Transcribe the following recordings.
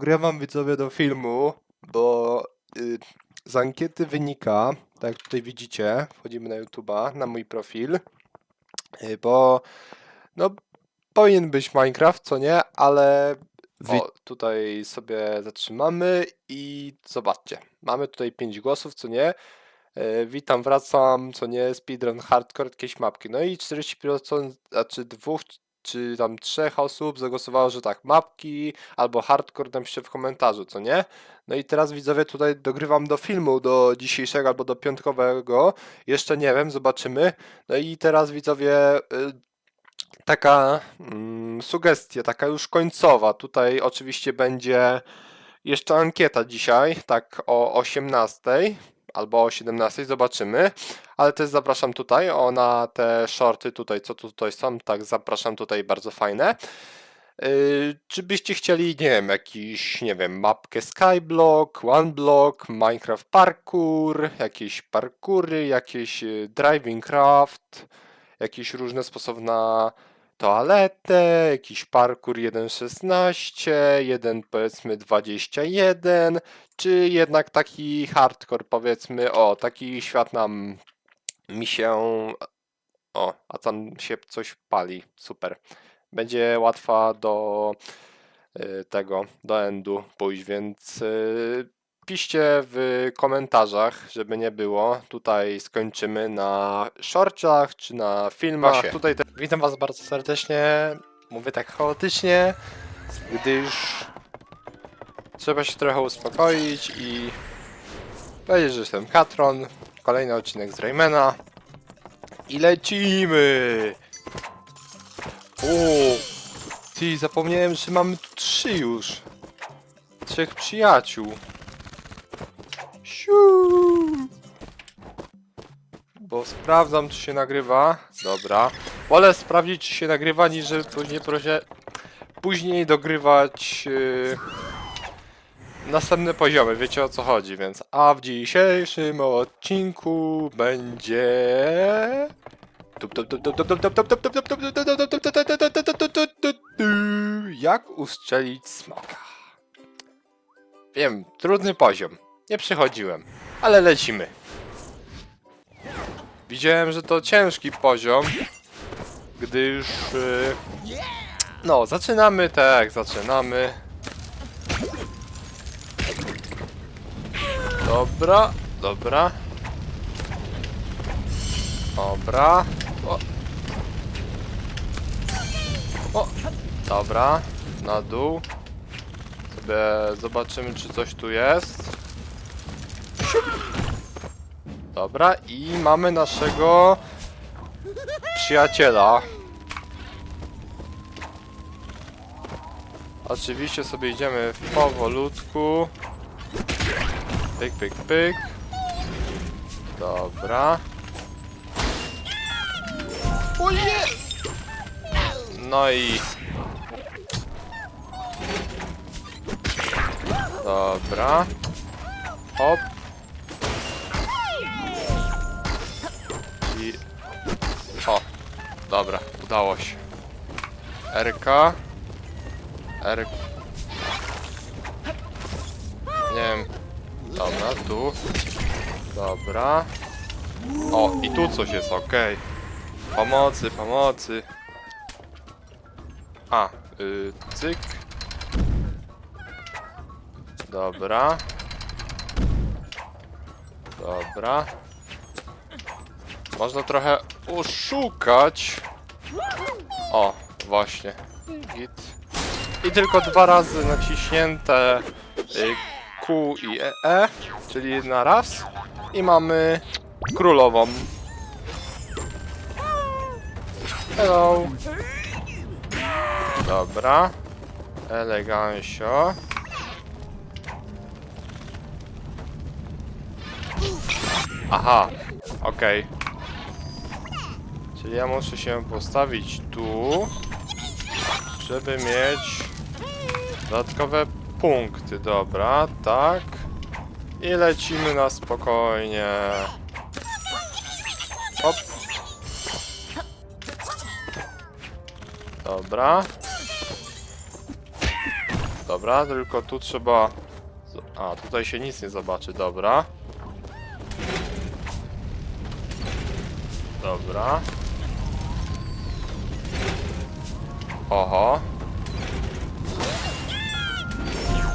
dogrywam widzowie do filmu, bo y, z ankiety wynika, tak jak tutaj widzicie, wchodzimy na YouTube'a, na mój profil, y, bo no powinien być Minecraft, co nie, ale Wi- o, tutaj sobie zatrzymamy i zobaczcie, mamy tutaj 5 głosów, co nie, E, Witam, wracam, co nie, speedrun hardcore, jakieś mapki. No i 40%, znaczy dwóch czy tam trzech osób zagłosowało, że tak, mapki albo hardcore, napiszcie w komentarzu, co nie? No i teraz widzowie tutaj dogrywam do filmu, do dzisiejszego albo do piątkowego, jeszcze nie wiem, zobaczymy. No i teraz widzowie, y, taka mm, sugestia, taka już końcowa, tutaj oczywiście będzie jeszcze ankieta dzisiaj, tak o 18 albo o 17, zobaczymy. Ale też zapraszam tutaj, o na te shorty tutaj, co tutaj są, tak zapraszam tutaj, bardzo fajne. Yy, czy byście chcieli, nie wiem, jakiś, nie wiem, mapkę Skyblock, OneBlock, Minecraft Parkour, jakieś parkury, jakieś yy, Driving Craft, jakieś różne sposoby na toaletę, jakiś parkour 1.16, jeden powiedzmy 21, czy jednak taki hardcore powiedzmy, o, taki świat nam mi się, o, a tam się coś pali, super. Będzie łatwa do y, tego, do endu pójść, więc y, piszcie w komentarzach, żeby nie było. Tutaj skończymy na shortach czy na filmach. Właśnie. Tutaj te... Witam was bardzo serdecznie. Mówię tak chaotycznie, gdyż trzeba się trochę uspokoić i powiedzieć, że jestem Katron. Kolejny odcinek z Raymana. I lecimy! O, ty, zapomniałem, że mamy tu trzy już. Trzech przyjaciół. Siu! Bo sprawdzam, czy się nagrywa. Dobra. Wolę sprawdzić, czy się nagrywa, niż żeby później proszę później dogrywać yy, następne poziomy. Wiecie o co chodzi, więc a w dzisiejszym odcinku będzie jak ustrzelić smoka? Wiem, trudny poziom. Nie przychodziłem, ale lecimy. Widziałem, że to ciężki poziom, gdyż... y, No, zaczynamy tak, zaczynamy. Dobra, dobra. Dobra. O. o. Dobra. Na dół. Sobie zobaczymy, czy coś tu jest. Dobra, i mamy naszego przyjaciela. Oczywiście sobie idziemy powolutku. Pyk, pyk, pyk. Dobra. Oje! No i... Dobra. Hop. Dobra, udało się. RK. R... Nie wiem. Dobra, tu. Dobra. O, i tu coś jest, okej. Pomocy, pomocy. A, y, cyk. Dobra. Dobra. Można trochę oszukać. O, właśnie. Git. I tylko dwa razy naciśnięte y, Q i E, e, czyli na raz. I mamy królową. Hello. Dobra. Elegancio. Aha, okej. Czyli ja muszę się postawić tu, żeby mieć dodatkowe punkty. Dobra, tak. I lecimy na spokojnie. Hop. Dobra. Dobra, tylko tu trzeba... A, tutaj się nic nie zobaczy, dobra. Dobra. Oho.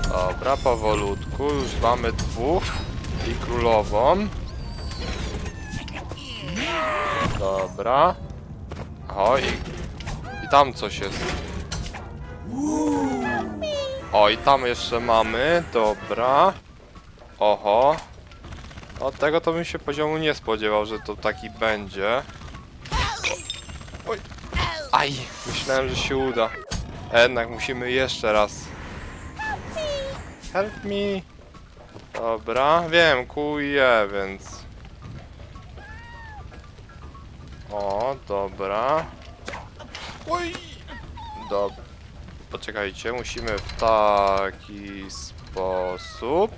Dobra, powolutku, już mamy dwóch i królową. Dobra. O, i, i tam coś jest. O, i tam jeszcze mamy, dobra. Oho. Od tego to bym się poziomu nie spodziewał, że to taki będzie. Oj. Aj, myślałem, że się uda. Jednak musimy jeszcze raz. Help me. Dobra, wiem, kuje, więc... O, dobra. Oj! Dobra. Poczekajcie, musimy w taki sposób.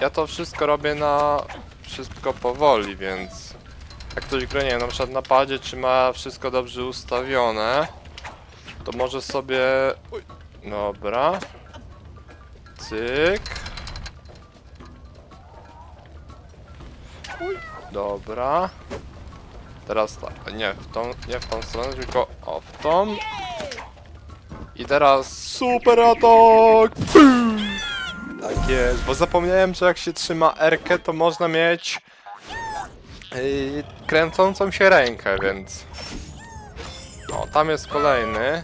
Ja to wszystko robię na wszystko powoli, więc jak ktoś gra, nie wiem, na przykład na padzie, czy ma wszystko dobrze ustawione, to może sobie... Uj, dobra. Cyk. Uj, dobra. Teraz tak, nie w tą, nie w tą stronę, tylko o, w tą. I teraz super atak! Tak jest, bo zapomniałem, że jak się trzyma R, to można mieć yy, kręcącą się rękę, więc. O, tam jest kolejny.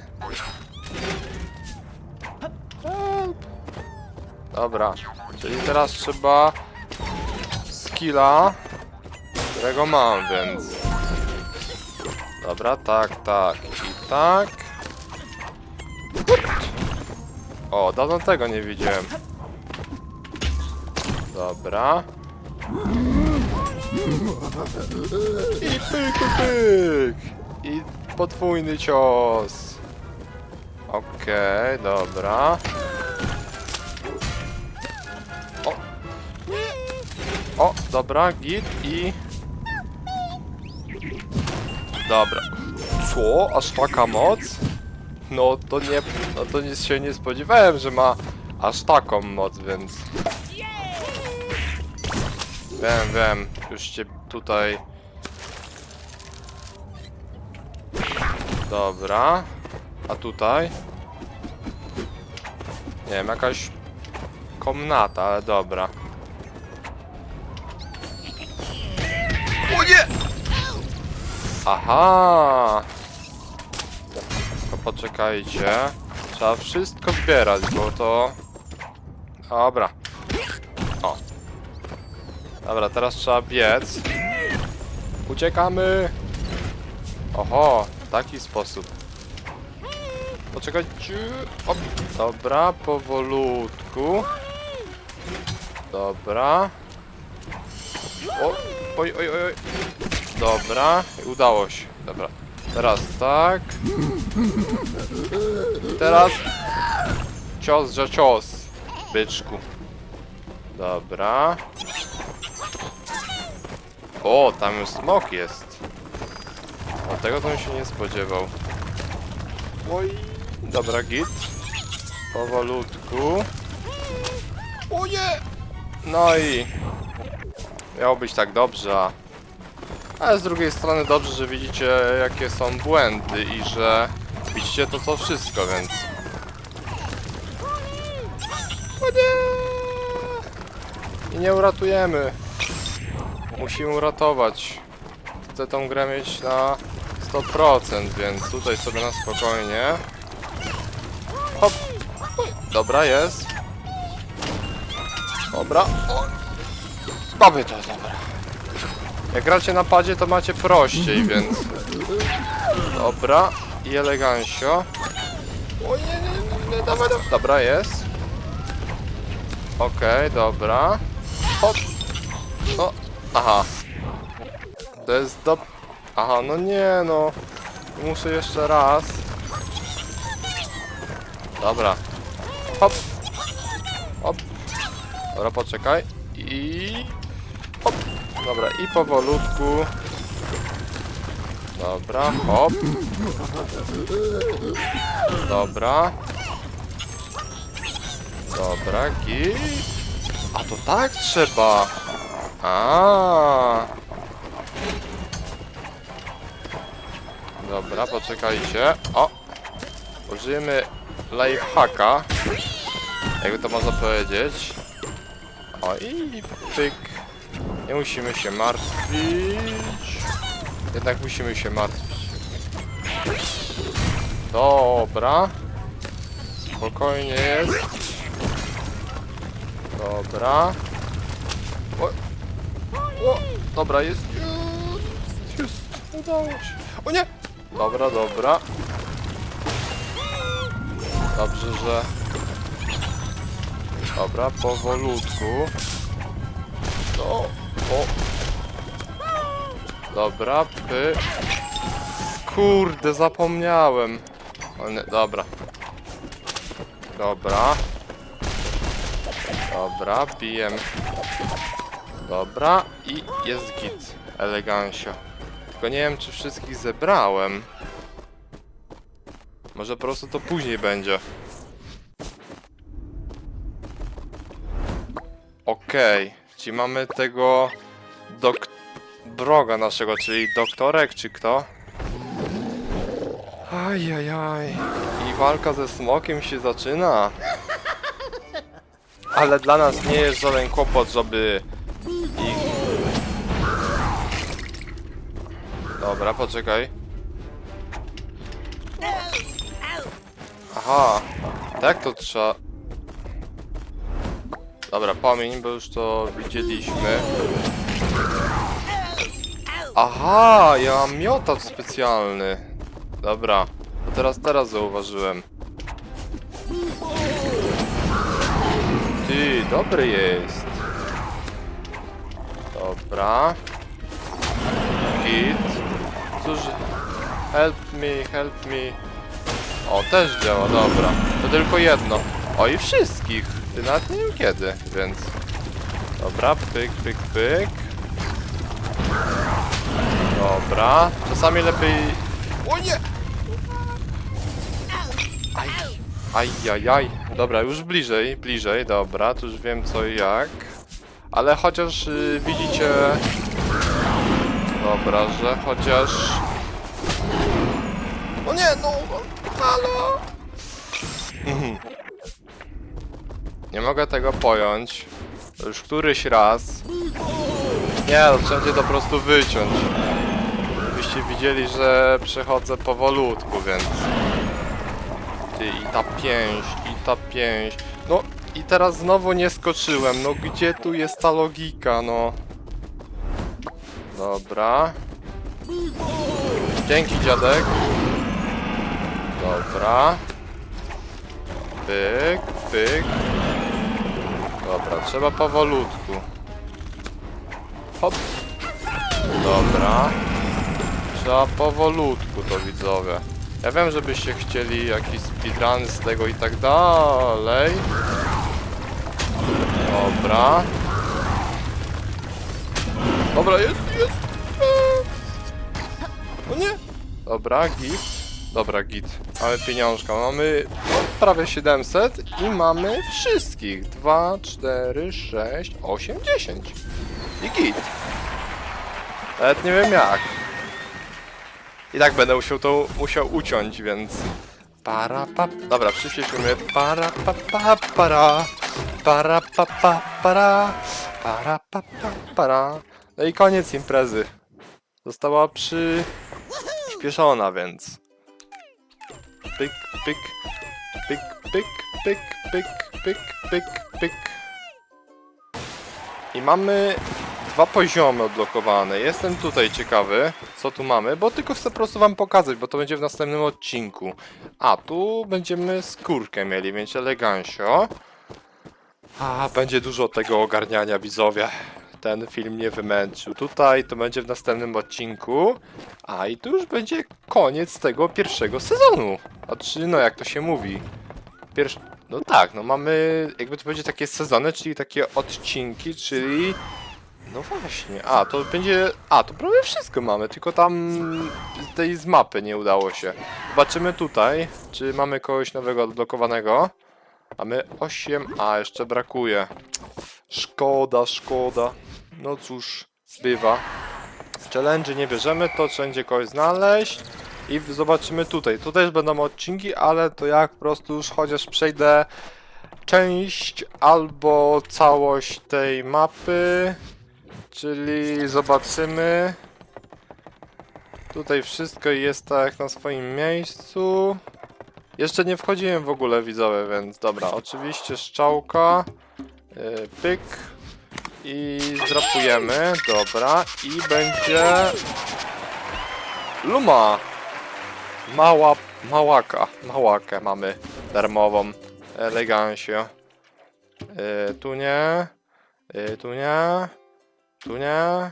Dobra, czyli teraz trzeba skilla, którego mam, więc. Dobra, tak, tak i tak. O, dawno tego nie widziałem. Dobra. I pyk, pyk. I podwójny cios. Okej, dobra. O. O, dobra, git i... Dobra. Co? Aż taka moc? No to nie, no to nic się nie spodziewałem, że ma aż taką moc, więc... Wiem, wiem, już cię tutaj... Dobra. A tutaj? Nie wiem, jakaś komnata, ale dobra. O nie! Aha! To poczekajcie. Trzeba wszystko zbierać, bo to... Dobra. Dobra, teraz trzeba biec. Uciekamy! Oho, w taki sposób. Poczekajcie. O, dobra, powolutku. Dobra. O, oj, oj, oj. Dobra, udało się. Dobra. Teraz tak. Teraz cios, że cios, byczku. Dobra. O, tam już smok jest. O, tego to bym się nie spodziewał. Oj. Dobra, git. Powolutku. O nie! No i... Miało być tak dobrze. Ale z drugiej strony dobrze, że widzicie jakie są błędy i że widzicie to co wszystko, więc... I nie uratujemy. Musimy uratować. Chcę tą grę mieć na 100%, więc tutaj sobie na spokojnie. Hop. Dobra, jest. Dobra. Mamy to, dobra. Jak gracie na padzie, to macie prościej, więc... Dobra. I elegancio. O nie, nie, nie, nie, dawaj, dawaj. Dobra, jest. Okej, dobra. Hop. Aha. To jest do... Aha, no nie no. Muszę jeszcze raz. Dobra. Hop. Hop. Dobra, poczekaj. I... Hop. Dobra, i powolutku. Dobra, hop. Dobra. Dobra, git. A to tak trzeba. A. Dobra, poczekajcie. O! Użyjemy lifehacka. Jakby to można powiedzieć. O i pyk. Nie musimy się martwić. Jednak musimy się martwić. Dobra. Spokojnie jest. Dobra. Dobra, jest. Jest, jest. Udało się. O nie! Dobra, dobra. Dobrze, że... Dobra, powolutku. No, o. Dobra, py. Kurde, zapomniałem. O nie, dobra. Dobra. Dobra, bijem. Dobra i jest git. Elegancio. Tylko nie wiem, czy wszystkich zebrałem. Może po prostu to później będzie. Okej, czyli mamy tego dok broga naszego, czyli doktorek, czy kto? Ajajaj. I walka ze smokiem się zaczyna. Ale dla nas nie jest żaden kłopot, żeby Dobra, poczekaj. Aha, tak to trzeba... Dobra, pamięć, bo już to widzieliśmy. Aha, ja mam miotacz specjalny. Dobra, to teraz, teraz zauważyłem. Ty, dobry jest. Dobra. Git. Cóż, help me, help me. O, też działa, dobra. To tylko jedno. O, i wszystkich. Ty nawet nie wiem kiedy, więc... Dobra, pyk, pyk, pyk. Dobra. Czasami lepiej... O nie! Aj. Ajajaj. Dobra, już bliżej, bliżej, dobra, tu już wiem co i jak. Ale chociaż y, widzicie... Dobra, że chociaż... O nie, no! Halo! Mhm. Nie mogę tego pojąć. To już któryś raz. Nie, no trzeba cię to po prostu wyciąć. Żebyście widzieli, że przechodzę powolutku, więc... Ty, i ta pięść, i ta pięść. No, i teraz znowu nie skoczyłem. No, gdzie tu jest ta logika, no? Dobra. Dzięki, dziadek. Dobra. Pyk, pyk. Dobra, trzeba powolutku. Hop. Dobra. Trzeba powolutku to widzowie. Ja wiem, żebyście chcieli jakiś speedrun z tego i tak dalej. Dobra. Dobra, jest. O nie. Dobra, git. Dobra, git. Mamy pieniążka. Mamy no, prawie 700 i mamy wszystkich. 2, 4, 6, 8, 10. I git. Nawet nie wiem jak. I tak będę musiał to musiał uciąć, więc. Para pa. Dobra, przyszliśmy. Para pa pa para. Para pa pa para. Para pa pa para. No i koniec imprezy. Została przyspieszona, więc. Pyk, pyk, pyk, pyk, pyk, pyk, pyk, pyk, pyk. I mamy dwa poziomy odblokowane. Jestem tutaj ciekawy, co tu mamy, bo tylko chcę po prostu wam pokazać, bo to będzie w następnym odcinku. A, tu będziemy skórkę mieli, więc elegancio. A, będzie dużo tego ogarniania, widzowie. Ten film mnie wymęczył. Tutaj to będzie w następnym odcinku. A, i tu już będzie koniec tego pierwszego sezonu. Znaczy, no jak to się mówi. Pierwszy... No tak, no mamy, jakby to będzie takie sezony, czyli takie odcinki, czyli... No właśnie, a to będzie... A, to prawie wszystko mamy, tylko tam tej z mapy nie udało się. Zobaczymy tutaj, czy mamy kogoś nowego odblokowanego. Mamy 8, a jeszcze brakuje. Szkoda, szkoda. No cóż, bywa. Challenge nie bierzemy, to wszędzie kogoś znaleźć. I zobaczymy tutaj. Tutaj już będą odcinki, ale to jak po prostu już chociaż przejdę część albo całość tej mapy. Czyli zobaczymy. Tutaj wszystko jest tak na swoim miejscu. Jeszcze nie wchodziłem w ogóle widzowie, więc dobra, oczywiście szczałka. Yy, pyk. I zdrapujemy, dobra. I będzie... Luma! Mała, małaka, małakę mamy darmową. Elegancio. Yy, tu nie. Yy, tu nie. Tu nie.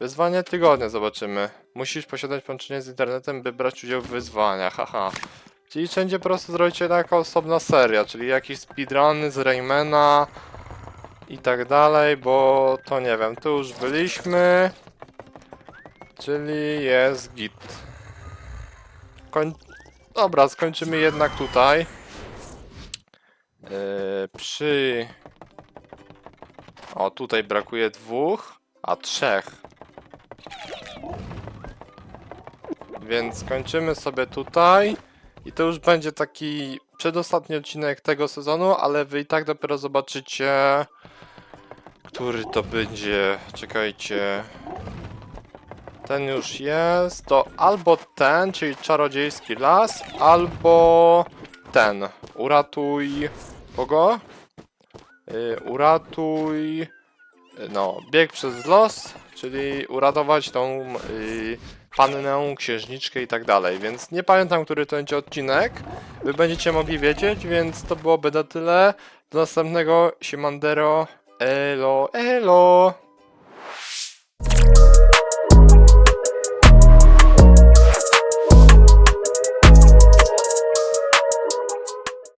Wyzwanie tygodnia zobaczymy. Musisz posiadać połączenie z internetem, by brać udział w wyzwaniach, haha. Czyli wszędzie po prostu zrobicie taka osobna seria, czyli jakieś speedruny z Raymana i tak dalej, bo to nie wiem, tu już byliśmy. Czyli jest git. Koń... Dobra, skończymy jednak tutaj. Yy, przy... O, tutaj brakuje dwóch, a trzech. Więc kończymy sobie tutaj. I to już będzie taki przedostatni odcinek tego sezonu, ale wy i tak dopiero zobaczycie, który to będzie. Czekajcie. Ten już jest. To albo ten, czyli czarodziejski las, albo ten. Uratuj. Kogo? Yy, uratuj. No, bieg przez los, czyli uratować tą yy, pannę, księżniczkę i tak dalej, więc nie pamiętam, który to będzie odcinek. Wy będziecie mogli wiedzieć, więc to byłoby na tyle. Do następnego, siemandero, elo, elo!